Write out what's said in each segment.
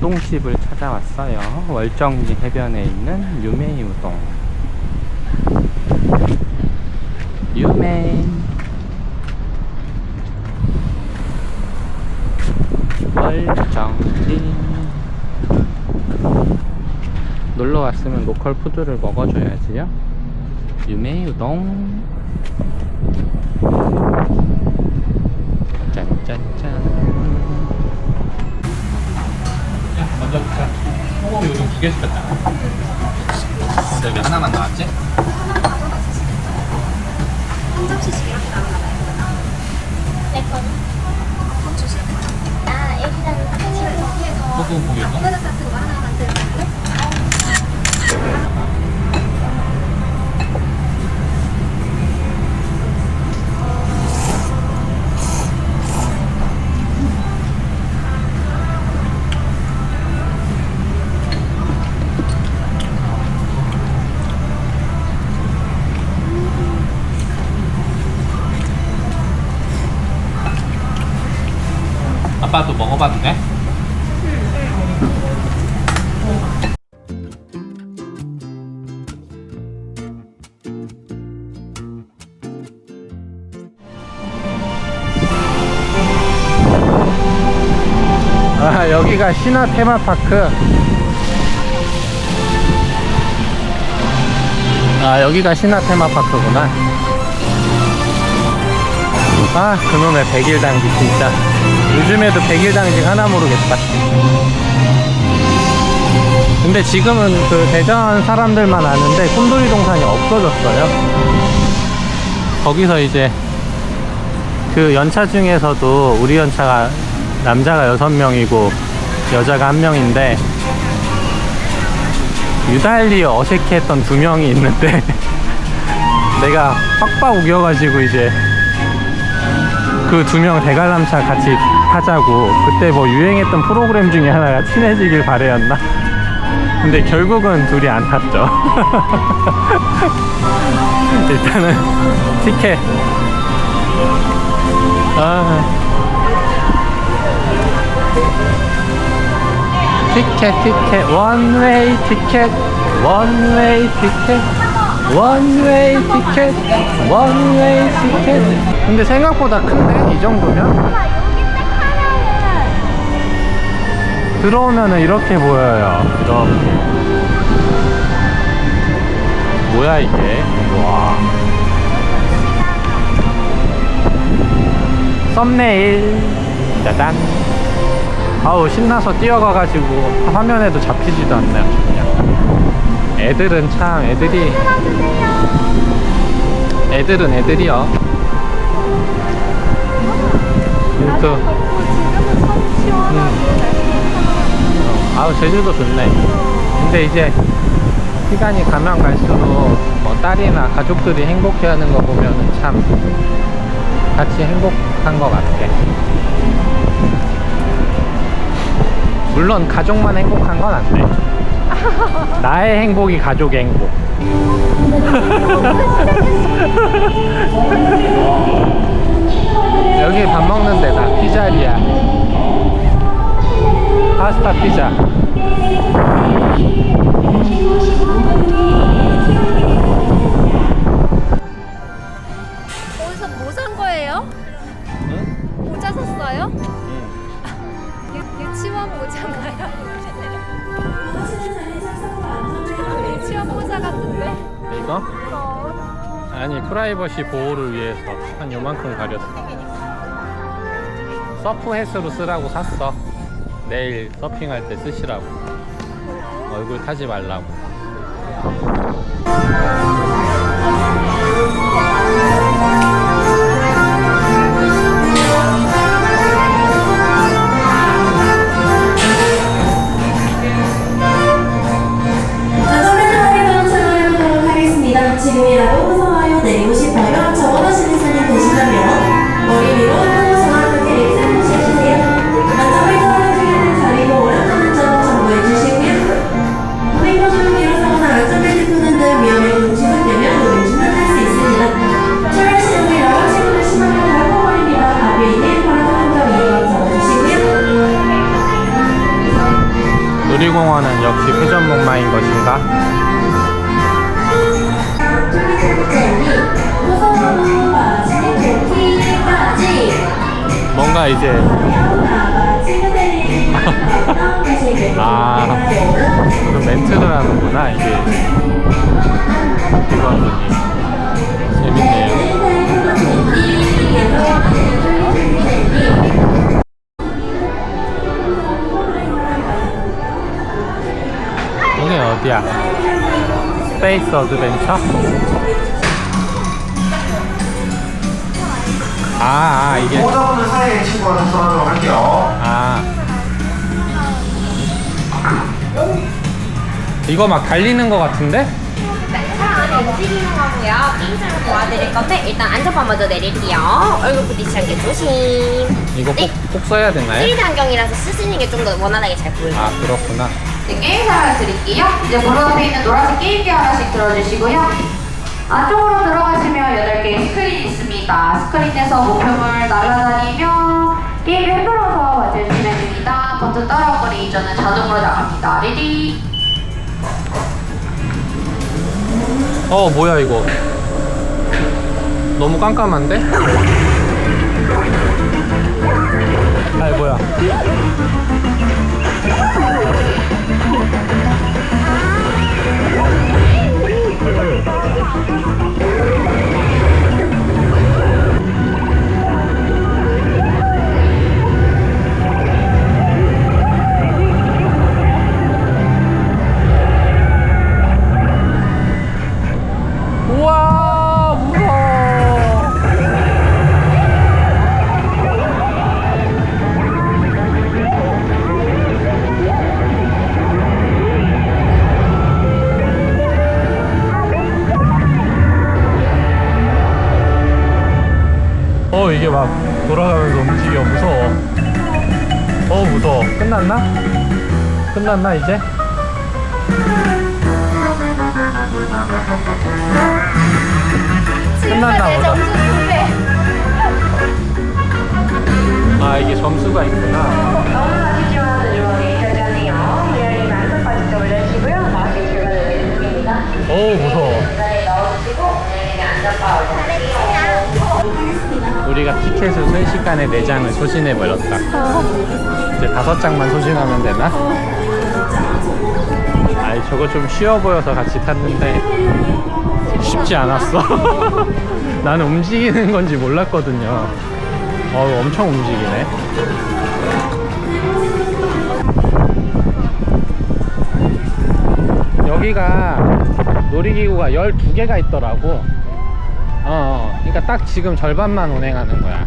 우동집을 찾아왔어요. 월정리 해변에 있는 유메이 우동. 유메이. 월정리. 놀러 왔으면 로컬 푸드를 먹어줘야지요. 유메이 우동. 두개 시켰다. 여기 하나만 나왔지? 한 접시씩이요? 내 거는? 한 주씩. 나 애기랑 같이 해서 소금 고기였나? 아빠도 먹어봐도 돼? 아 여기가 신화 테마파크 아 여기가 신화 테마파크구나 아 그놈의 백일 당직 진짜. 요즘에도 백일 당직 하나 모르겠다. 근데 지금은 그 대전 사람들만 아는데 꿈돌이 동산이 없어졌어요. 거기서 이제 그 연차 중에서도 우리 연차가 남자가 여섯 명이고 여자가 한 명인데 유달리 어색했던 두 명이 있는데 내가 빡빡 우겨가지고 이제 그 두 명 대관람차 같이 타자고 그때 뭐 유행했던 프로그램 중에 하나가 친해지길 바래였나? 근데 결국은 둘이 안 탔죠. 일단은 티켓. 아. 티켓 티켓 원웨이 티켓 원웨이 티켓 원웨이 티켓 원웨이 티켓 근데 생각보다 큰데? 이 정도면? 엄마 여기 땡하라는. 들어오면은 이렇게 보여요. 이렇게 뭐야 이게? 와. 썸네일. 짜잔. 아우 신나서 뛰어가가지고 화면에도 잡히지도 않네요 그냥 애들은 참 애들이 애들은 애들이요 또 지금은 참 시원하고 아우 제주도 좋네. 근데 이제 시간이 가면 갈수록 뭐 딸이나 가족들이 행복해하는 거 보면은 참 같이 행복한 것 같아. 물론 가족만 행복한 건 안 돼. 나의 행복이 가족의 행복 여기 밥 먹는 데다 피자리야 파스타 피자 어디서 뭐 산 거예요? 응? 모자 샀어요? 응. 유, 유치원 모자인가요? 유치원 모자 같은데? 이거? 어. 아니 프라이버시 보호를 위해서 한 요만큼 가렸어 서프햇으로 쓰라고 샀어. 내일 서핑할 때 쓰시라고. 얼굴 타지 말라고 어디야? 스페이스 어드벤처? 아, 아 이게 보호자분들 사이에 친구한테 전화로 할게요. 아 이거 막 달리는 거 같은데? 거고요. 게임처럼 도와드릴 건데 일단 안전바 먼저 내릴게요. 얼굴 부딪히지 않게 조심. 이거 꼭, 네. 꼭 써야 되나요? 3D 안경이라서 쓰시는 게 좀 더 원활하게 잘 보여요. 아 그렇구나 네, 게임기 하나 드릴게요. 이제 무릎 앞에 있는 노란색 게임기 하나씩 들어주시고요. 안쪽으로 들어가시면 8개의 스크린이 있습니다. 스크린에서 목표물 날아다니며 게임을 흔들어서 맞춰주시면 됩니다. 버튼 따라오고 레이저는 자동으로 나갑니다. 레디. 어 뭐야 이거 너무 깜깜한데? 아이 뭐야 끝났나 이제? 끝났나 보다. 아 이게 점수가 있구나. 오 무서워. 우리가 티켓을 순식간에 4장을 소진해버렸다. 이제 다섯 장만 소진하면 되나? 아이 저거 좀 쉬워 보여서 같이 탔는데 쉽지 않았어. 나는 움직이는 건지 몰랐거든요. 어 엄청 움직이네. 여기가 놀이기구가 12개가 있더라고. 어, 어. 그러니까 딱 지금 절반만 운행하는 거야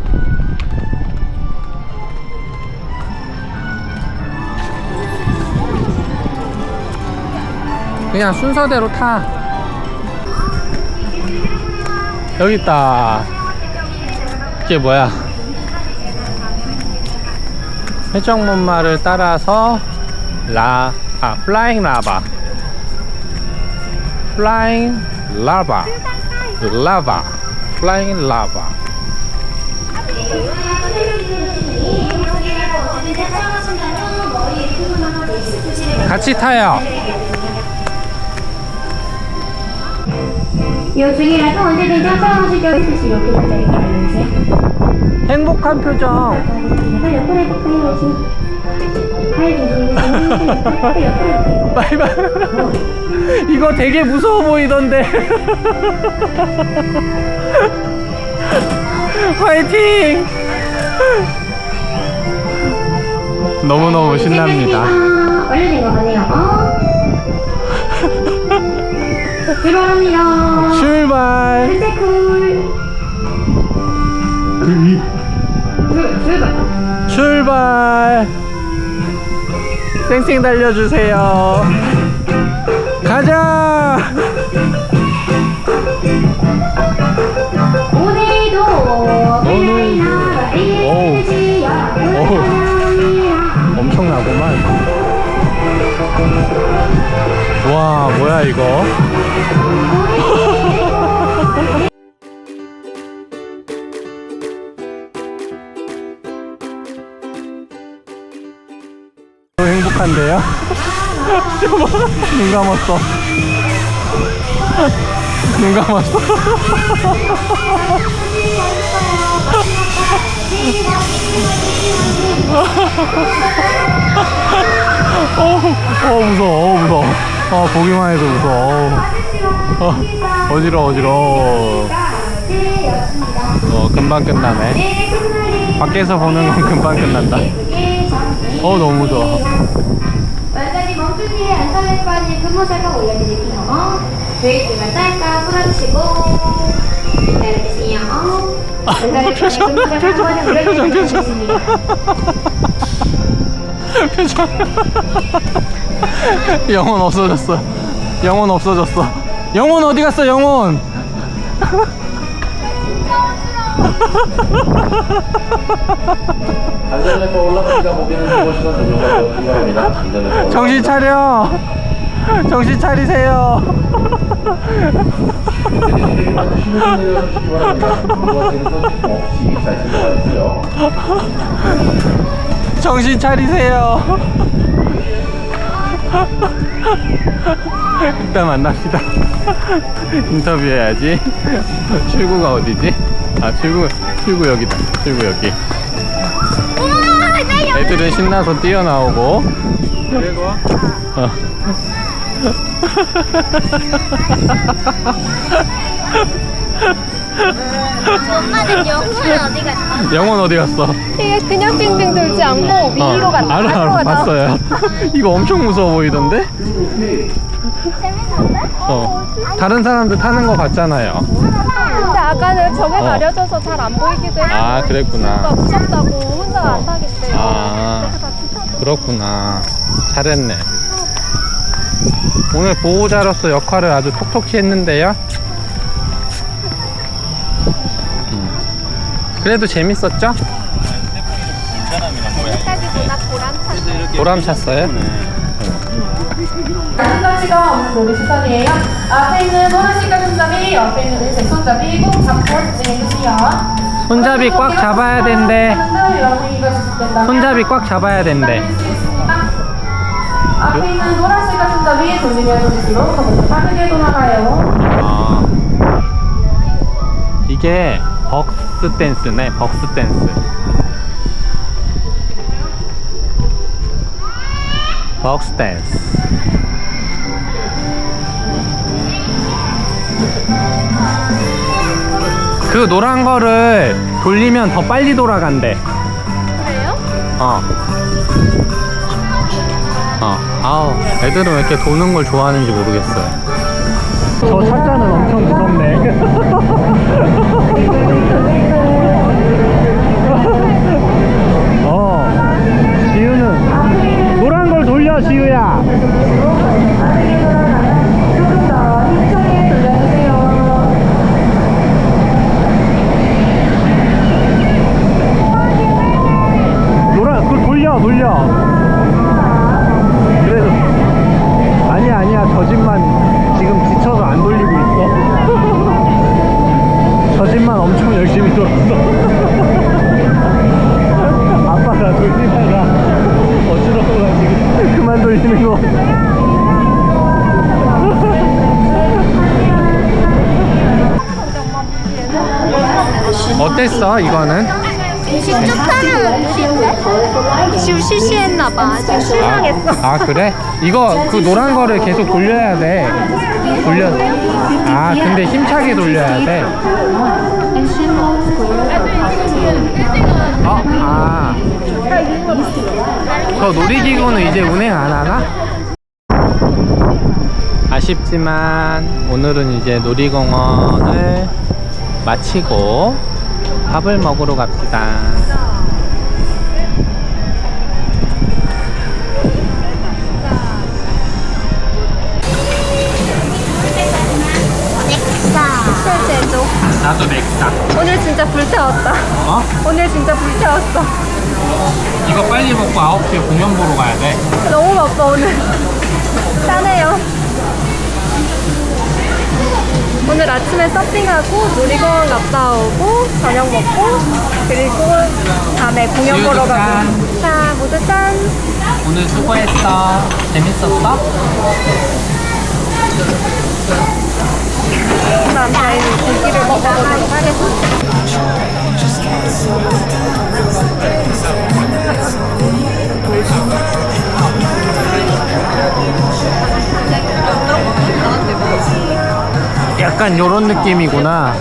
그냥 순서대로 타. 여기 있다. 이게 뭐야? 회전목마를 따라서 라, 아, 플라잉 라바 플라잉 라바 라바 플라잉 라바 같이 타요 요중이라도 언제든지 합성하실 때 있으시 이렇게 모자이크 알려주세요. 행복한 표정 제발 옆으로 해볼까요, 지금? 팔 조심히 옆으로 옆으로 바이바이 이거 되게 무서워 보이던데 화이팅 너무너무 신납니다 완료된 거 같네요. 어? 출발합니다. 출발 펜테쿨. 출, 출발. 출발 쌩쌩 달려주세요 가자 와 뭐야 이거? 행복한데요? 저봐 눈 감았어. 눈 감았어. 어, 어 무서워. 어 무서워 어 보기만 해도 무서워. 어, 어지러워 어지러워. 어 금방 끝나네. 밖에서 보는 건 금방 끝난다. 어 너무 무서워. 완전히 멈춘 뒤에 안살레까지 근무살짝 올려드릴게요. 브레이크만 짧게 풀어주시고. 기다려주세요. 안살레까지 근무살짝 한번 표정 올려드리겠습니다. 표정 영혼 없어졌어. 영혼 없어졌어. 영혼 어디 갔어 영혼? 안전레버 올라가기가 보기는 15시간 정도가 필요합니다. 안전레버 정신 차려. 정신 차리세요. 정신 차리세요 이따 만납시다. 인터뷰해야지. 출구가 어디지? 아 출구 출구 여기다. 출구 여기. 애들은 신나서 뛰어나오고. 어. 엄마는 영훈은 어디 갔어? 영원 어디 갔어? 이게 그냥 빙빙 돌지 않고 위로 어, 간다. 알아 알아 봤어요 이거 엄청 무서워 보이던데? 재밌는데? 어 다른 사람들 타는 거 같잖아요 근데 아까는 저게 어. 가려져서 잘 안 보이기도 했고. 아, 그랬구나. 무섭다고 혼자 안 타겠대요. 아. 그래서 같이 타고. 그렇구나 잘했네 오늘 보호자로서 역할을 아주 톡톡히 했는데요 그래도 재밌었죠? 보람 찼어요? 손잡이가 없는 놀이 시선이에요. 앞에 있는 노란색깔 손잡이, 옆에 있는 은색 손잡이 꼭 잡고 진행해주세요. 손잡이 꽉 잡아야 된대 손잡이 꽉 잡아야 된대 앞에 있는 노란색깔 손잡이 돌리면 돌릴수록 더 먼저 빠르게 돌아가요. 아 이게 벅스 댄스네 벅스 댄스 벅스 댄스 그 노란 거를 돌리면 더 빨리 돌아간대 그래요? 어. 어. 아우, 애들은 왜 이렇게 도는 걸 좋아하는지 모르겠어요. 저 차자는 엄청 무섭네. 어. 지우는 노란 걸 돌려, 지우야. 조금 더 힘차게 돌려주세요. 노란, 그걸 돌려, 돌려. 그래도. 아니야, 아니야. 저 집만 지금 지쳐서 안 돌리고 있어. 저 집만 엄청 열심히 돌았어. 아빠가 돌리다가 어지러워가지고 그만 돌리는 거. 어땠어, 이거는? 느낌인데? 지금 실시했나봐. 지금 실망했어. 아, 아, 그래? 이거 그 노란 거를 계속 돌려야 돼. 돌려. 아 근데 힘차게 돌려야 돼. 어, 아. 저 놀이기구는 이제 운행 안 하나? 아쉽지만 오늘은 이제 놀이공원을 마치고 밥을 먹으러 갑시다. 나도 넥사. 오늘 진짜 불태웠다. 어? 오늘 진짜 불태웠어. 이거 빨리 먹고 9시에 공연 보러 가야 돼. 너무 바빠 오늘. 짠해요. 오늘 아침에 서핑하고 놀이공원 갔다 오고 저녁 먹고 그리고 밤에 공연 보러 가고. 짠. 자 모두 짠. 오늘 수고했어. 재밌었어? 저희는 고기를 먹어보도록 하겠습니다. 약간 요런 느낌이구나.